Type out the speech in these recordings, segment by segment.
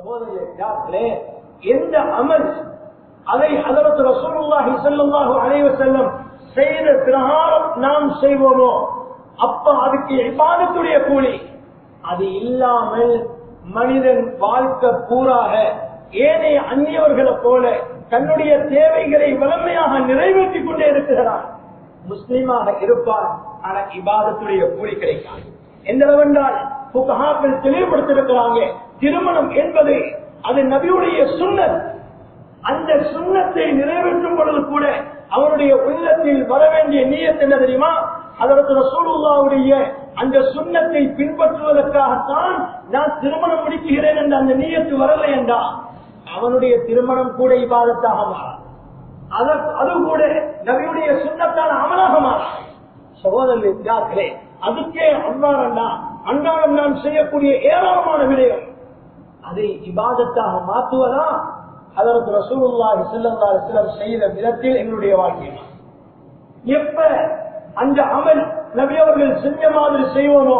சகோதரர்களே எந்த அமல் அதை அதற்கு ரசூலுல்லாஹி ஸல்லல்லாஹு அலைஹி வஸல்லம் செய்த பிரகாரம் நாம் செய்வோமோ? அப்ப அதுக்கு இபாதத்துடைய கூலி. அது இல்லாமல் மனிதன் வாழ்க்கை பூராக ஏனைய அந்நியவர்களை போல தன்னுடைய தேவைகளை வலிமையாக நிறைவேற்றிக் கொண்டே இருக்கிறான். முஸ்லீமாக இருப்பார் ஆனா இபாதத்துடைய கூலி கிடைக்காது. எந்த அளவென்றால் புகஹாக்கள் தெளிவுபடுத்திருக்கிறாங்க திருமணம் என்பது அது நபியுடைய சுண்ணத். அந்த சுண்ணத்தை நிறைவேற்றும் பொழுது கூட அவருடைய உள்ளத்தில் வர வேண்டிய நீயத் என்ன தெரியுமா? அதற்கு ரசூலுல்லாவுடைய அந்த சுண்ணத்தை பின்பற்றுவதற்காகத்தான் நான் திருமணம் முடிக்கிறேன் என்ற அந்த நீயத்து வரலை என்றா? அவனுடைய திருமணம் கூட இபாதத்தாக மாறாது. அது கூட நபியுடைய சுண்ணத்தான அமலாக மாறாது. சகோதரர்களே அதுக்கே அன்றாடா அன்றாடம் நாம் செய்யக்கூடிய ஏராளமான விடயம். அதை இபாதத்தாக மாற்றுவதா? அதற்கு ரசூலுல்லாஹி ஸல்லல்லாஹு அலைஹி வஸல்லம் செய்த விதத்தில் எங்களுடைய வாழ்க்கை எப்ப அந்த அமல் நவியவர்கள் செஞ்ச மாதிரி செய்வோமோ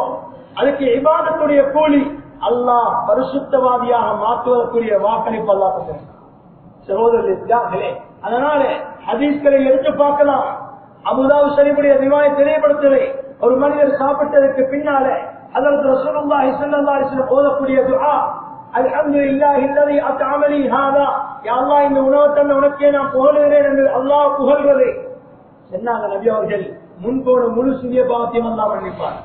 அதுக்கு இபாதத்துடைய கூலி அல்லாஹ் பரிசுத்தவாதியாக மாற்றுவதற்குரிய வாக்களிப்பு அல்லாஹ் சகோதரர்களே அதனால ஹதீஸ்களை எடுத்து பார்க்கலாம். அபுதாபு சரிபுடைய நிவாய தெளிவுபடுத்துவதை ஒரு மனிதர் சாப்பிட்டதற்கு பின்னால அதற்கு ரசூலுல்லாஹி ஸல்லல்லாஹு அலைஹி வஸல்லம் ஓதக்கூடிய துஆ அல்ஹம்துலில்லாஹி அல்லதி அத்அமலி ஹாதா யா அல்லாஹ் இந்த உணவை தந்த உனக்கே நான் புகழுகிறேன் என்று அல்லாஹ் புகழ்வது. சொன்னாங்க நபி அவர்கள் முன்போன முழு சிறிய பாவத்தையும் அல்லாஹ் மன்னிப்பார்.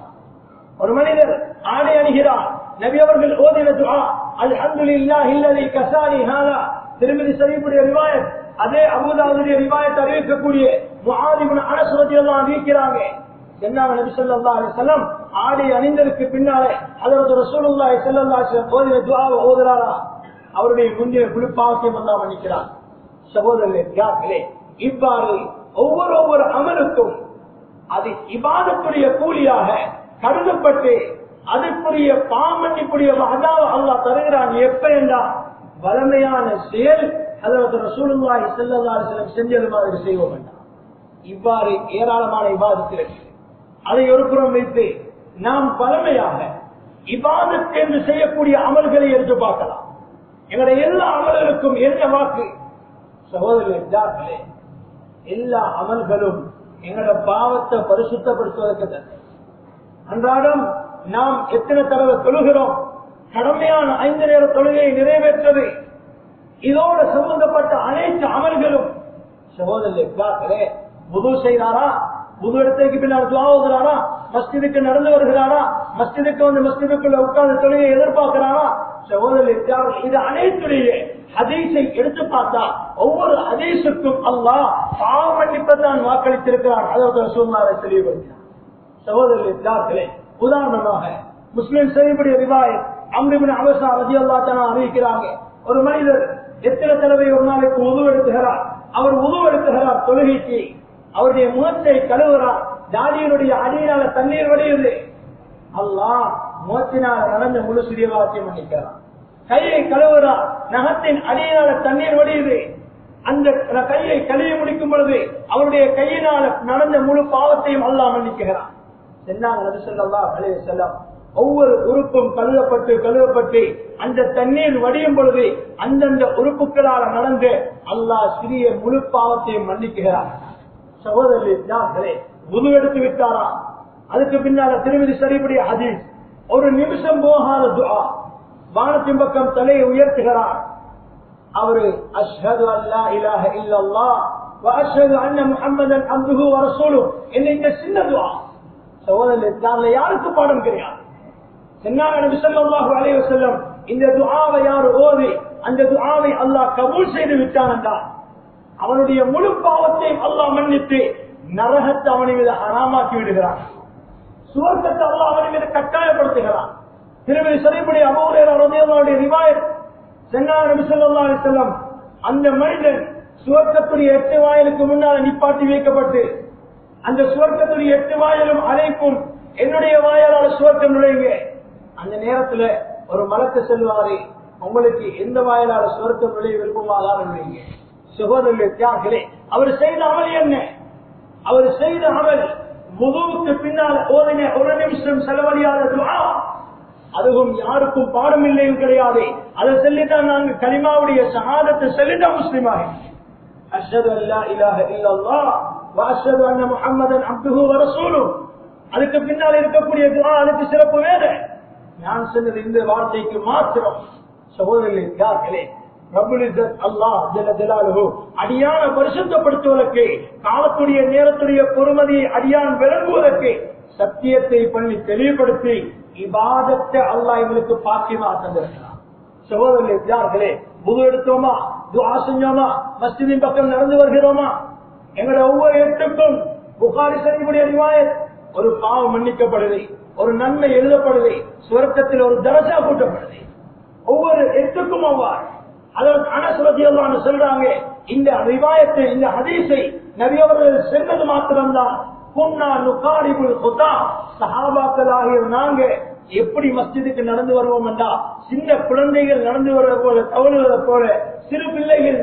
ஒரு மனிதர் ஆடை அணிகிறார் நபி அவர்கள் ஓதின துஆ அல்ஹம்துலில்லாஹி அல்லதி கசானி ஹாதா திருமதி சரிபுடைய ரிவாயத் அதே அபுதாவுடைய ரிவாயத் அறிவிக்கக்கூடிய முஹாதிபுன் அனஸ் ரலியல்லாஹு அறிவிக்கிறாங்க சொன்னாங்க நபி ஸல்லல்லாஹு அலைஹி ஆடை பின்னாலே அதற்கு ரசூலுல்லாஹி செல்லல்லா அலைஹி வஸல்லம் ஓதுறாரா? அவருடைய முந்தைய குளிப்பாவத்தையும் அல்லாஹ் மன்னிக்கிறார் சகோதரர்களே இவ்வாறு ஒவ்வொரு ஒவ்வொரு அமலுக்கும் அது இபாதத்துடைய கூலியாக கருதப்பட்டு அதற்குரிய பாமன்னிக்குரிய அதாவது அல்லா தருகிறான். எப்ப என்றால் வலிமையான செயல் அதற்கு ரசூலுல்லாஹி ஸல்லல்லாஹு செஞ்சது மாதிரி செய்வோம் என்றார் இவ்வாறு ஏராளமான இபாதத்தில் இருக்கு அதை ஒருபுறம் வைத்து நாம் பழமையாக இபாதத் என்று செய்யக்கூடிய அமல்களை எடுத்து பார்க்கலாம். எங்களுடைய எல்லா அமல்களுக்கும் என்ன வாக்கு? சகோதரர்களே எல்லா அமல்களும் எங்களோட பாவத்தை பரிசுத்தப்படுத்துவதற்கு தந்தை அன்றாடம் நாம் எத்தனை தடவை தொழுகிறோம்? கடமையான ஐந்து நேர தொழுகையை நிறைவேற்றது. இதோடு சம்பந்தப்பட்ட அனைத்து அமல்களும் சகோதரர்களே புது செய்தாரா? புது இடத்துக்கு பின்னால் துவாவுகிறாரா மஸ்ஜிதுக்கு நடந்து வருகிறாரா? மஸ்ஜிதுக்கு வந்து மஸ்ஜிதுக்குள்ள உட்கார்ந்து தொழிலை எதிர்பார்க்கிறாரா? சகோதரர் இது அனைத்துலேயே ஹதீஸை எடுத்து பார்த்தா ஒவ்வொரு ஹதீஸுக்கும் அல்லாஹ் பாவ மன்னிப்பை தான் வாக்களித்திருக்கிறார் அதாவது சூழ்நாளை தெளிவுபடுத்தினார் சகோதரர்களே உதாரணமாக முஸ்லிம் செய்யக்கூடிய ரிவாய் அம்ரிபின் அவசா ரஜி அல்லா தானா அறிவிக்கிறாங்க. ஒரு மனிதர் எத்தனை தடவை ஒரு நாளைக்கு உதவு எடுத்துகிறார்? அவர் உதவு எடுத்துகிறார் தொழுகைக்கு. அவருடைய முகத்தை கழுவுறார் தாடியனுடைய அடியினால தண்ணீர் வடியுது. அல்லாஹ் முகத்தினால் நடந்த முழு சிறிய வாக்கியம் கையை கழுவுறார் நகத்தின் அடியினால தண்ணீர் வடியுது. அந்த கையை கழுவி முடிக்கும் பொழுது அவருடைய கையினால நடந்த முழு பாவத்தையும் அல்லாஹ் மன்னிக்கிறார் செல்லம் ஒவ்வொரு உறுப்பும் கழுவப்பட்டு கழுவப்பட்டு அந்த தண்ணீர் வடியும் பொழுது அந்தந்த உறுப்புகளால் நடந்து அல்லாஹ் சிறிய முழு பாவத்தையும் மன்னிக்கிறார் சகோதரர்களே புது எடுத்து விட்டாரா? அதுக்கு பின்னால திருமதி சரிபடி ஹதீஸ். ஒரு நிமிஷம் போகாத துஆ. வானத்தின் பக்கம் தலையை உயர்த்துகிறார். அவரு அஷ்ஹது அல்லா இலாஹ இல்லல்லா வ அஷ்ஹது அன்ன முஹம்மதன் அப்துஹு சொல்லும் என்ன இந்த சின்ன துஆ? சகோதரர்களே யாருக்கு பாடம் கிடையாது சென்னாங்க நபி ஸல்லல்லாஹு அலைஹி வஸல்லம் இந்த துஆவை யார் ஓதி அந்த துஆவை அல்லாஹ் கபூல் செய்து விட்டான் அவனுடைய முழு பாவத்தையும் அல்லாஹ் மன்னித்து நரகத்தை அவனை மீது அறாமாக்கி விடுகிறான். சுவர்க்கத்தை அல்லாஹ் அவனை மீது கட்டாயப்படுத்துகிறான். திருமதி சரிபடி அபூரையுடைய ரிவாயர் சென்னாங்க நபி ஸல்லல்லாஹு அந்த மனிதன் சுவர்க்கத்துடைய எட்டு வாயிலுக்கு முன்னால் நிப்பாட்டி வைக்கப்பட்டு அந்த சுவர்க்கத்துடைய எட்டு வாயிலும் அழைப்பும் என்னுடைய வாயாலால் சுவர்க்கம் நுழைங்க அந்த நேரத்துல ஒரு மலத்தை செல்வாரு உங்களுக்கு எந்த வாயிலால சுவர்க்கம் நுழைய விருப்பமாக நுழைங்க சகோதரர்களே தியாகலே அவர் செய்த அமல் என்ன? அவர் செய்த அமல் முதுவுக்கு பின்னால் ஓதின ஒரு நிமிஷம் செலவழியாத அதுவும் யாருக்கும் பாடம் இல்லையும் கிடையாது. அதை சொல்லித்தான் நாங்க கனிமாவுடைய சகாதத்தை சொல்லிதான் முஸ்லீம் அஷது அல்லா இலாக இல்லல்லா வாஷது அண்ண அன்ன முஹம்மதன் அப்துஹு வ அதுக்கு பின்னால் இருக்கக்கூடிய துவா அதுக்கு சிறப்பு வேறு. நான் சொன்னது இந்த வார்த்தைக்கு மாத்திரம். சகோதரர்களே தியாகலே அல்லாஹ் அடியான பரிசுத்தப்படுத்துவதற்கு காலத்துடைய நேரத்துடைய பொறுமதியை அடியான் விளங்குவதற்கு சத்தியத்தை பண்ணி தெளிவுபடுத்தி இவாதத்தை அல்லாஹ் எங்களுக்கு பாக்கியமா தந்திருக்கிறான். சகோதரர்களே யார்களே புது எடுத்தோமா? துவா செஞ்சோமா? மஸ்ஜிதின் பக்கம் நடந்து வருகிறோமா? எங்களோட ஒவ்வொரு எட்டுக்கும் புகாரி சரிவுடைய நிவாயத் ஒரு பாவம் மன்னிக்கப்படுது ஒரு நன்மை எழுதப்படுது சுவர்க்கத்தில் ஒரு தரசா கூட்டப்படுது. ஒவ்வொரு எட்டுக்கும் அவ்வாறு. அதற்கு அனசுரதியல்லான்னு சொல்றாங்க இந்த ரிவாயத்தை இந்த ஹதீஸை நபியவர்கள் சென்றது மாத்திரம்தான். குன்னா நுகாரிபுல் குதா சஹாபாக்களாகிய நாங்க எப்படி மஸ்ஜிதுக்கு நடந்து வருவோம் என்றா சின்ன குழந்தைகள் நடந்து வருவது போல தவறுவதை போல சிறு பிள்ளைகள்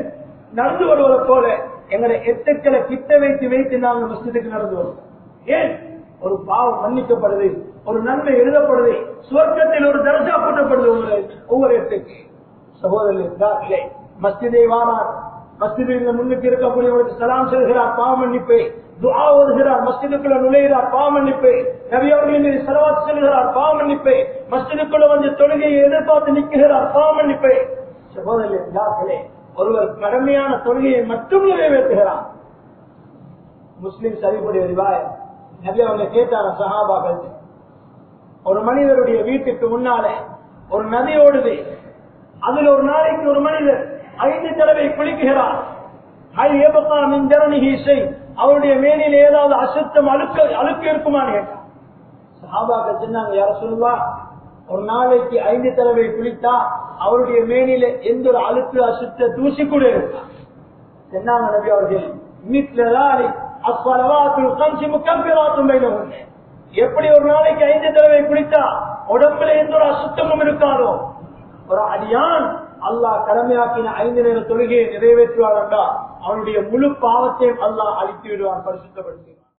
நடந்து வருவதை போல எங்களை எத்துக்களை கிட்ட வைத்து வைத்து நாங்கள் மஸ்ஜிதுக்கு நடந்து வருவோம். ஏன்? ஒரு பாவம் மன்னிக்கப்படுது ஒரு நன்மை எழுதப்படுது சுவர்க்கத்தில் ஒரு தர்ஜா கூட்டப்படுது ஒவ்வொரு இடத்துக்கு சகோதரர்களே மஸ்ஜிதை வாரார். மஸ்ஜிதில் முன்னுக்கு இருக்கக்கூடியவர்களுக்கு சலாம் செல்கிறார் பாவ துவா வருகிறார் ஓதுகிறார் மஸ்ஜிதுக்குள்ள நுழைகிறார் பாவ மன்னிப்பை. நபி அவர்களின் மீது செலவாத்து செல்கிறார் பாவ மன்னிப்பை. மஸ்ஜிதுக்குள்ள வந்து தொழுகையை எதிர்பார்த்து நிற்கிறார் பாவ மன்னிப்பை. சகோதரர்களே ஒருவர் கடமையான தொழுகையை மட்டும் நிறைவேற்றுகிறார். முஸ்லிம் சரிபுடைய ரிவாயம் நபி அவங்க கேட்டார சஹாபாக்கள் ஒரு மனிதருடைய வீட்டுக்கு முன்னாலே ஒரு நதி ஓடுது. அதுல ஒரு நாளைக்கு ஒரு மனிதர் ஐந்து தடவை குளிக்குகிறார் ஐ அவருடைய மேனில் ஏதாவது அசுத்தம் அழுக்க அழுக்கு இருக்குமான்னு கேட்டார் சஹாபாக்கள் சொன்னாங்க யார சொல்லுவா? ஒரு நாளைக்கு ஐந்து தடவை குளித்தா அவருடைய மேனில எந்த ஒரு அழுக்கு அசுத்த தூசி கூட இருக்கா? சொன்னாங்க நபி அவர்கள் மித்லாரி எப்படி ஒரு நாளைக்கு ஐந்து தடவை குளித்தா உடம்புல எந்த ஒரு அசுத்தமும் இருக்காதோ? ஒரு அடியான் அல்லாஹ் கடமையாக்கின ஐந்து நேர தொழுகையை நிறைவேற்றுவார் என்றால் அவனுடைய முழு பாவத்தையும் அல்லாஹ் அழித்து விடுவான் பரிசுத்தப்படுத்தி